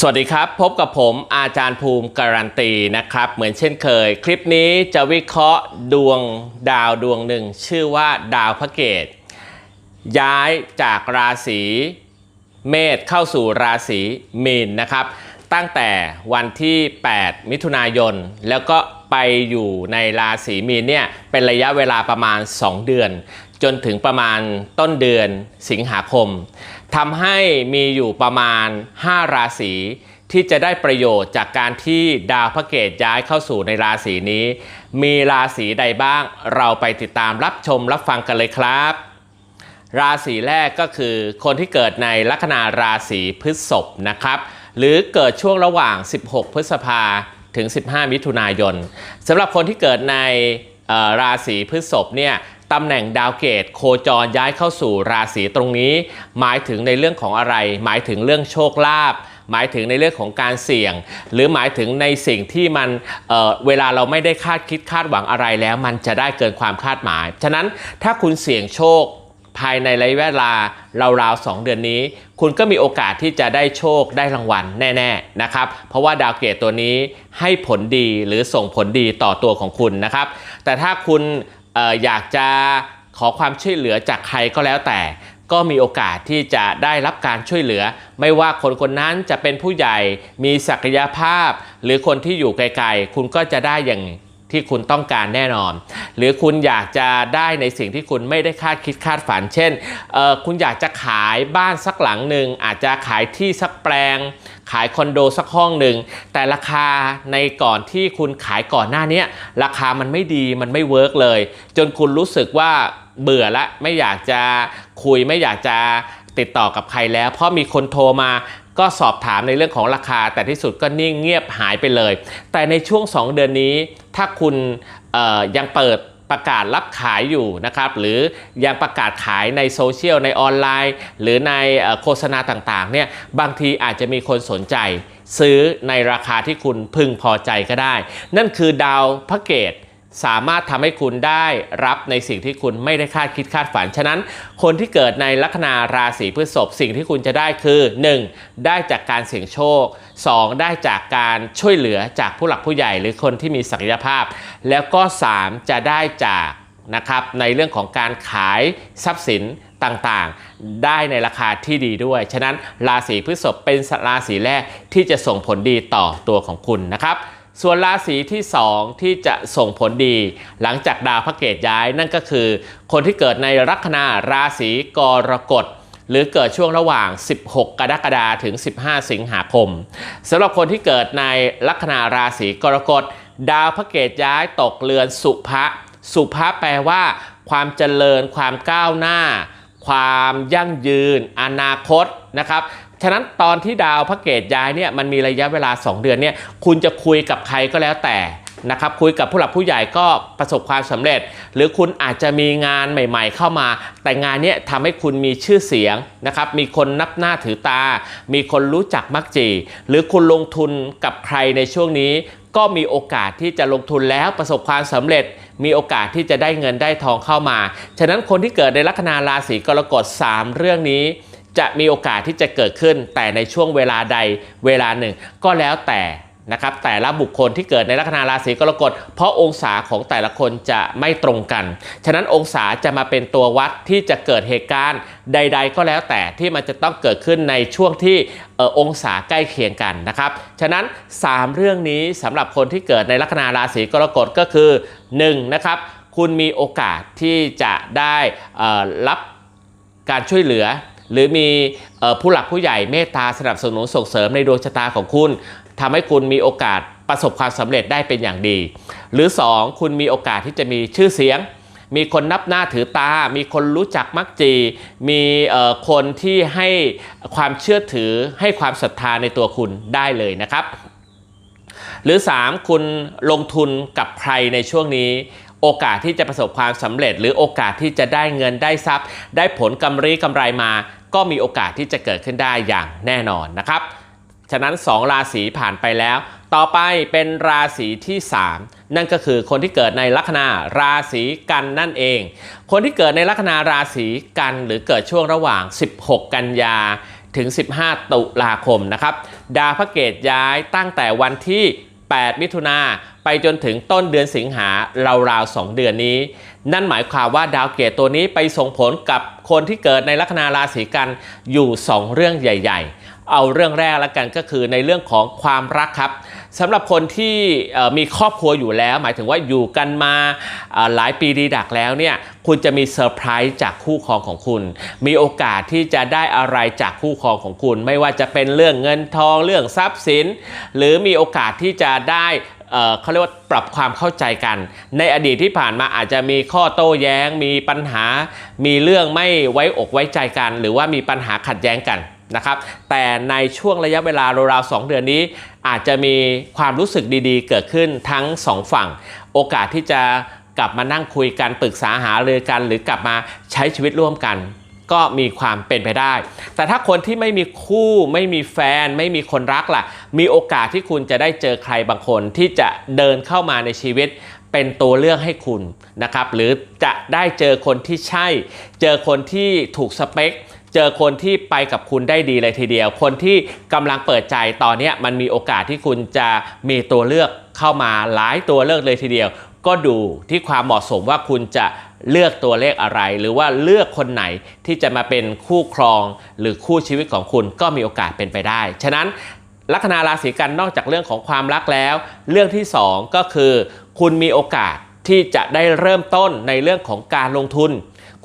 สวัสดีครับ พบกับผมอาจารย์ภูมิการันตีนะครับ เหมือนเช่นเคย คลิปนี้จะวิเคราะห์ดวงดาวดวงหนึ่ง ชื่อว่าดาวพระเกต ย้ายจากราศีเมษเข้าสู่ราศีมีนนะครับ ตั้งแต่วันที่ 8 มิถุนายน แล้วก็ไปอยู่ในราศีมีนเนี่ยเป็นระยะเวลาประมาณ 2 เดือน จนถึงประมาณต้นเดือนสิงหาคม ทำให้มีอยู่ประมาณ 5 ราศีที่จะได้ประโยชน์จากการที่ดาวพระเกตย้ายเข้าสู่ในราศีนี้ มีราศีใดบ้าง เราไปติดตามรับชมรับฟังกันเลยครับ ราศีแรกก็คือ คนที่เกิดในลัคนาราศีพฤษภนะครับ หรือเกิดช่วงระหว่าง 16 พฤษภาถึง 15 มิถุนายนสำหรับคนที่เกิดในราศีพฤษภเนี่ย ตำแหน่งดาวเกตโคจรย้ายเข้าสู่ราศีตรงนี้ หมายถึงในเรื่องของอะไร หมายถึงเรื่องโชคลาภหมายถึงในเรื่องของการเสี่ยง หรือหมายถึงในสิ่งที่มันเเวลาเราไม่ได้คาดคิดคาดหวังอะไรแล้ว มันจะได้เกินความคาดหมาย ฉะนั้นถ้าคุณเสี่ยงโชคภายในระยะเวลาราวๆ 2 เดือนนี้ คุณก็มีโอกาสที่จะได้โชคได้รางวัลแน่ๆนะครับ เพราะว่าดาวเกตตัวนี้ให้ผลดีหรือส่งผลดีต่อตัวของคุณนะครับ แต่ถ้าคุณ อยากจะขอความช่วยเหลือจากใครก็แล้วแต่ ก็มีโอกาสที่จะได้รับการช่วยเหลือ ไม่ว่าคนคนนั้นจะเป็นผู้ใหญ่มีศักยภาพ หรือคนที่อยู่ไกลๆ คุณก็จะได้อย่างที่คุณต้องการแน่นอน หรือคุณอยากจะได้ในสิ่งที่คุณไม่ได้คาดคิดคาดฝัน เช่นคุณอยากจะขายบ้านสักหลังหนึ่งอาจจะขายที่สักแปลง ขายคอนโดสักห้องหนึ่งแต่ราคาในก่อนที่คุณขายก่อนหน้านี้ราคามันไม่ดีมันไม่เวิร์กเลย จนคุณรู้สึกว่าเบื่อละไม่อยากจะคุยไม่อยากจะติดต่อกับใครแล้ว เพราะมีคนโทรมาก็สอบถามในเรื่องของราคา แต่ที่สุดก็นิ่งเงียบหายไปเลย แต่ในช่วง 2 เดือนนี้ถ้าคุณยังเปิด ประกาศรับขายอยู่นะครับหรือยังประกาศขายในโซเชียลในออนไลน์ หรือในโฆษณาต่างๆเนี่ยบางทีอาจจะมีคนสนใจซื้อในราคาที่คุณพึงพอใจก็ได้ นั่นคือดาวพระเกต สามารถทำให้คุณได้รับในสิ่งที่คุณไม่ได้คาดคิดคาดฝัน ฉะนั้น คนที่เกิดในลัคนาราศีพฤษภสิ่งที่คุณจะได้คือ 1. ได้จากการเสี่ยงโชค 2. ได้จากการช่วยเหลือจากผู้หลักผู้ใหญ่ หรือคนที่มีศักยภาพ แล้วก็ 3. จะได้จากนะครับในเรื่องของการขายทรัพย์สินต่างๆ ได้ในราคาที่ดีด้วย ฉะนั้นราศีพฤษภเป็นราศีแรกที่จะส่งผลดีต่อตัวของคุณนะครับ ส่วนราศีที่ 2 ที่จะส่งผลดี หลังจากดาวพระเกตย้ายนั่นก็คือ คนที่เกิดในลัคนาราศีกรกฎหรือเกิดช่วงระหว่าง 16 กรกฎาคมถึง 15 สิงหาคมสำหรับคนที่เกิดในลัคนาราศีกรกฎดาวพระเกตย้ายตกเรือนสุภะสุภะแปลว่า ความเจริญความก้าวหน้า ความยั่งยืน อนาคตนะครับฉะนั้นตอนที่ดาวพระเกตย้ายเนี่ยมันมีระยะเวลา 2 เดือนเนี่ยคุณจะคุยกับใครก็แล้วแต่นะครับคุยกับผู้หลักผู้ใหญ่ก็ประสบความสำเร็จ หรือคุณอาจจะมีงานใหม่ ๆ เข้ามา แต่งานเนี้ยทำให้คุณมีชื่อเสียงนะครับมีคนนับหน้าถือตา มีคนรู้จักมักจี หรือคุณลงทุนกับใครในช่วงนี้ ก็มีโอกาสที่จะลงทุนแล้วประสบความสำเร็จ มีโอกาสที่จะได้เงินได้ทองเข้ามา ฉะนั้นคนที่เกิดในลัคนาราศีกรกฎ 3 เรื่องนี้ จะมีโอกาสที่จะเกิดขึ้นแต่ในช่วงเวลาใดเวลาหนึ่ง ก็แล้วแต่ นะครับแต่ละบุคคลที่เกิดในลัคนาราศีกรกฎเพราะองศาของแต่ละคนจะไม่ตรงกัน ฉะนั้นองศาจะมาเป็นตัววัดที่จะเกิดเหตุการณ์ใด ๆ ก็แล้วแต่ที่มันจะต้องเกิดขึ้นในช่วงที่ออองศาใกล้เคียงกันนะครับฉะนั้น 3 เรื่องนี้สำหรับคนที่เกิดในลัคนาราศีกรกฎก็คือ1นะครับคุณมีโอกาสที่จะได้รับการช่วยเหลือ หรือมีผู้หลักผู้ใหญ่เมตตาสนับสนุนส่งเสริมในดวงชะตาของคุณ ทำให้คุณมีโอกาสประสบความสำเร็จได้เป็นอย่างดี หรือ 2 คุณมีโอกาสที่จะมีชื่อเสียง มีคนนับหน้าถือตา มีคนรู้จักมักจี มีคนที่ให้ความเชื่อถือให้ความศรัทธาในตัวคุณได้เลยนะครับ หรือ 3 คุณลงทุนกับใครในช่วงนี้โอกาสที่จะประสบความสำเร็จ หรือโอกาสที่จะได้เงินได้ทรัพย์ ได้ผลกำไรกำไรมา ก็มีโอกาสที่จะเกิดขึ้นได้อย่างแน่นอนนะครับ ฉะนั้น 2 ราศีผ่านไปแล้ว ต่อไปเป็นราศีที่ 3 นั่นก็คือคนที่เกิดในลัคนาราศีกันนั่นเอง คนที่เกิดในลัคนาราศีกันหรือเกิดช่วงระหว่าง 16 กันยาถึง 15 ตุลาคมนะครับ ดาวพระเกตย้ายตั้งแต่วันที่ 8 มิถุนาไปจนถึงต้นเดือนสิงหาราวๆ 2 เดือนนี้ นั่นหมายความว่าดาวเกตตัวนี้ไปส่งผลกับคนที่เกิดในลัคนาราศีกันอยู่ 2 เรื่องใหญ่ ๆ เอาเรื่องแรกแล้วกันก็คือในเรื่องของความรักครับสำหรับคนที่มีครอบครัวอยู่แล้ว หมายถึงว่าอยู่กันมาหลายปีดีดักแล้วเนี่ยคุณจะมีเซอร์ไพรส์จากคู่ครองของคุณ มีโอกาสที่จะได้อะไรจากคู่ครองของคุณ ไม่ว่าจะเป็นเรื่องเงินทองเรื่องทรัพย์สิน หรือมีโอกาสที่จะได้เอ่อเขาเรียกว่าปรับความเข้าใจกัน ในอดีตที่ผ่านมาอาจจะมีข้อโต้แย้ง มีปัญหา มีเรื่องไม่ไว้อกไว้ใจกัน หรือว่ามีปัญหาขัดแย้งกัน นะครับแต่ในช่วงระยะเวลาราวๆ2เดือนนี้ อาจจะมีความรู้สึกดีๆ เกิดขึ้นทั้งสองฝั่ง โอกาสที่จะกลับมานั่งคุยกันปรึกษาหารือกัน หรือกลับมาใช้ชีวิตร่วมกัน ก็มีความเป็นไปได้ แต่ถ้าคนที่ไม่มีคู่ไม่มีแฟน ไม่มีคนรักล่ะ มีโอกาสที่คุณจะได้เจอใครบางคนที่จะเดินเข้ามาในชีวิตเป็นตัวเลือกให้คุณนะครับหรือจะได้เจอคนที่ใช่ เจอคนที่ถูกสเปค เจอคนที่ไปกับคุณได้ดีเลยทีเดียว คนที่กำลังเปิดใจตอนนี้มันมีโอกาสที่คุณจะมีตัวเลือกเข้ามาหลายตัวเลือกเลยทีเดียว ก็ดูที่ความเหมาะสมว่าคุณจะเลือกตัวเลขอะไร หรือว่าเลือกคนไหนที่จะมาเป็นคู่ครอง หรือคู่ชีวิตของคุณก็มีโอกาสเป็นไปได้ ฉะนั้นลัคนาราศีกันนอกจากเรื่องของความรักแล้ว เรื่องที่ 2 ก็คือ คุณมีโอกาสที่จะได้เริ่มต้นในเรื่องของการลงทุน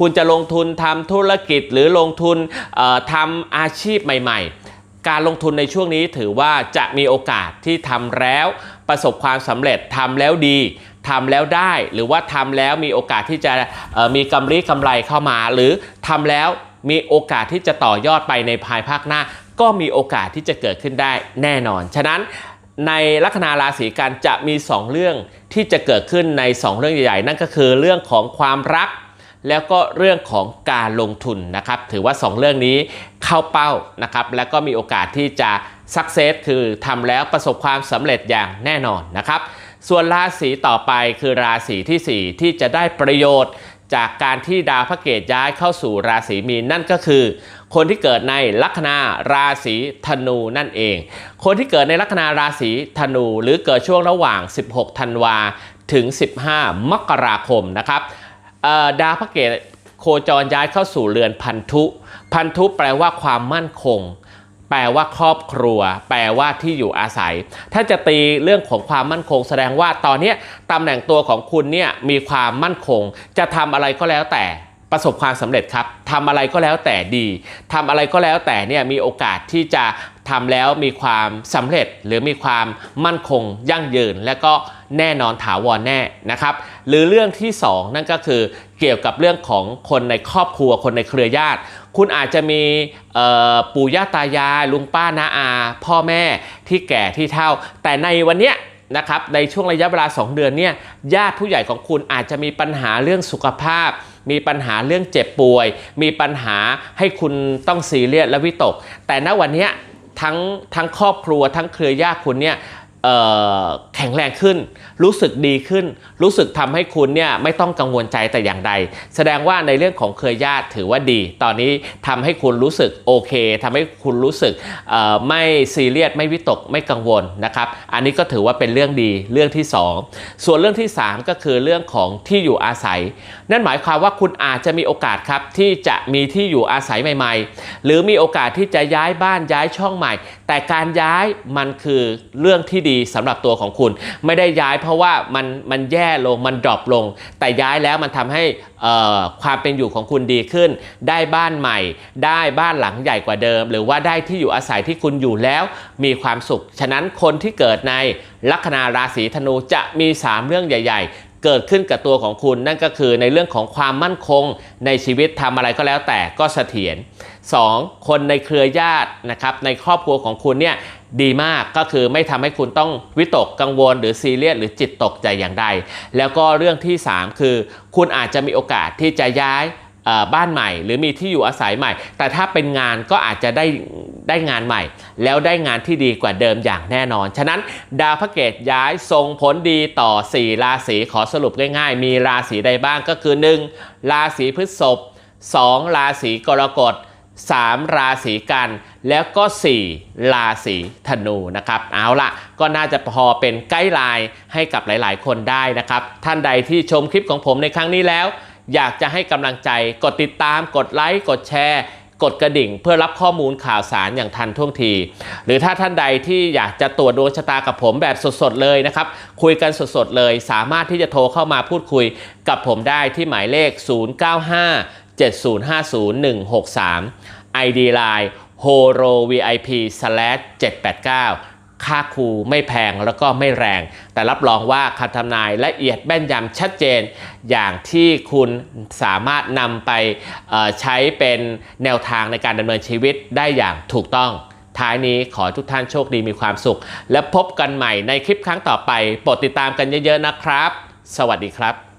คุณจะลงทุนทำธุรกิจหรือลงทุนเอ่อทำอาชีพใหม่ ๆ การลงทุนในช่วงนี้ถือว่าจะมีโอกาสที่ทำแล้วประสบความสำเร็จทำแล้วดีทำแล้วได้หรือว่าทำแล้วมีโอกาสที่จะมีกำไรกำไรเข้ามา หรือทำแล้วมีโอกาสที่จะต่อยอดไปในภายภาคหน้า ก็มีโอกาสที่จะเกิดขึ้นได้แน่นอน ฉะนั้นในลัคนาราศีกันจะมี 2 เรื่องที่จะเกิดขึ้นใน 2 เรื่องใหญ่ๆ นั่นก็คือเรื่องของความรัก แล้วก็เรื่องของการลงทุนนะครับ ถือว่า 2 เรื่องนี้เข้าเป้านะครับ แล้วก็มีโอกาสที่จะสักเซสคือทำแล้วประสบความสำเร็จอย่างแน่นอนนะครับ ส่วนราศีต่อไปคือราศีทีสี่ 4 ที่จะได้ประโยชน์จากการที่ดาวพระเกตย้ายเข้าสู่ราศีมีนนั่นก็คือ คนที่เกิดในลัคนาราศีธนูนั่นเอง คนที่เกิดในลัคนาราศีธนู หรือเกิดช่วงระหว่าง 16 ธันวาถึง 15 มกราคมนะครับ ดาวพระเกตโคจรย้ายเข้าสู่เรือนพันธุ พันธุแปลว่าความมั่นคง แปลว่าครอบครัว แปลว่าที่อยู่อาศัย ถ้าจะตีเรื่องของความมั่นคง แสดงว่าตอนนี้ตำแหน่งตัวของคุณเนี่ยมีความมั่นคง จะทำอะไรก็แล้วแต่ประสบความสำเร็จครับทำอะไรก็แล้วแต่ดีทำอะไรก็แล้วแต่เนี่ยมีโอกาสที่จะทำแล้วมีความสำเร็จหรือมีความมั่นคง ยั่งยืน และก็ แน่นอนถาวรแน่นะครับ หรือเรื่องที่สองนั่นก็คือเกี่ยวกับเรื่องของคนในครอบครัวคนในเครือญาติ คุณอาจจะมีปู่ย่าตายายลุงป้าน้าอา พ่อแม่ที่แก่ที่เฒ่า แต่ในวันเนี้ยนะครับในช่วงระยะเวลา 2 เดือนเนี่ยญาติผู้ใหญ่ของคุณอาจจะมีปัญหาเรื่องสุขภาพ มีปัญหาเรื่องเจ็บป่วย มีปัญหาให้คุณต้องซีเรียสและวิตก แต่ณวันนี้ทั้งทั้งครอบครัวทั้งเครือญาติคุณเนี่ย แข็งแรงขึ้น รู้สึกดีขึ้น รู้สึกทำให้คุณเนี่ยไม่ต้องกังวลใจแต่อย่างใด แสดงว่าในเรื่องของเครือญาติถือว่าดี ตอนนี้ทำให้คุณรู้สึกโอเคทำให้คุณรู้สึกไม่ซีเรียสไม่วิตกไม่กังวลนะครับ อันนี้ก็ถือว่าเป็นเรื่องดีเรื่องที่ 2 ส่วนเรื่องที่ 3 ก็คือเรื่องของที่อยู่อาศัย นั่นหมายความว่าคุณอาจจะมีโอกาสครับที่จะมีที่อยู่อาศัยใหม่ ๆ หรือมีโอกาสที่จะย้ายบ้านย้ายช่องใหม่ แต่การย้ายมันคือเรื่องที่ดีสำหรับตัวของคุณ ไม่ได้ย้ายเพราะว่ามันมันแย่ลงมันดรอปลง แต่ย้ายแล้วมันทำให้ความเป็นอยู่ของคุณดีขึ้น ได้บ้านใหม่ ได้บ้านหลังใหญ่กว่าเดิม หรือว่าได้ที่อยู่อาศัยที่คุณอยู่แล้ว มีความสุข ฉะนั้นคนที่เกิดในลัคนาราศีธนูจะมี 3 เรื่องใหญ่ ๆ เกิดขึ้นกับตัวของคุณ นั่นก็คือในเรื่องของความมั่นคงในชีวิตทำอะไรก็แล้วแต่ก็เสถียร 2. คนในเครือญาตินะครับในครอบครัวของคุณเนี่ยดีมากก็คือไม่ทำให้คุณต้องวิตกกังวลหรือซีเรียสหรือจิตตกใจอย่างใด แล้วก็เรื่องที่ 3 คือ คุณอาจจะมีโอกาสที่จะย้าย บ้านใหม่ หรือมีที่อยู่อาศัยใหม่ แต่ถ้าเป็นงานก็อาจจะได้ได้งานใหม่ แล้วได้งานที่ดีกว่าเดิมอย่างแน่นอน ฉะนั้นดาวพระเกตย้ายส่งผลดีต่อ 4 ราศีขอสรุปง่ายๆ มีราศีใดบ้างก็คือ 1. ราศีพฤษภ 2. ราศีกรกฎ3 ราศีกัน แล้วก็ 4 ราศีธนูนะครับเอาละก็น่าจะพอเป็นไกด์ไลน์ให้กับหลายๆ คนได้นะครับ ท่านใดที่ชมคลิปของผมในครั้งนี้แล้ว อยากจะให้กำลังใจกดติดตาม กดไลค์ กดแชร์ กดกระดิ่ง เพื่อรับข้อมูลข่าวสารอย่างทันท่วงที หรือถ้าท่านใดที่อยากจะตรวจดวงชะตากับผมแบบสดๆเลยนะครับ คุยกันสดๆเลย สามารถที่จะโทรเข้ามาพูดคุยกับผมได้ที่หมายเลข 0957050163 ID Line Horovip/789 ค่าครูไม่แพงแล้วก็ไม่แรง แต่รับรองว่าคำทำนายละเอียดแม่นยำชัดเจน อย่างที่คุณสามารถนำไปใช้เป็นแนวทางในการดำเนินชีวิตได้อย่างถูกต้องท้ายนี้ขอทุกท่านโชคดีมีความสุข และพบกันใหม่ในคลิปครั้งต่อไปโปรดติดตามกันเยอะๆนะครับ สวัสดีครับ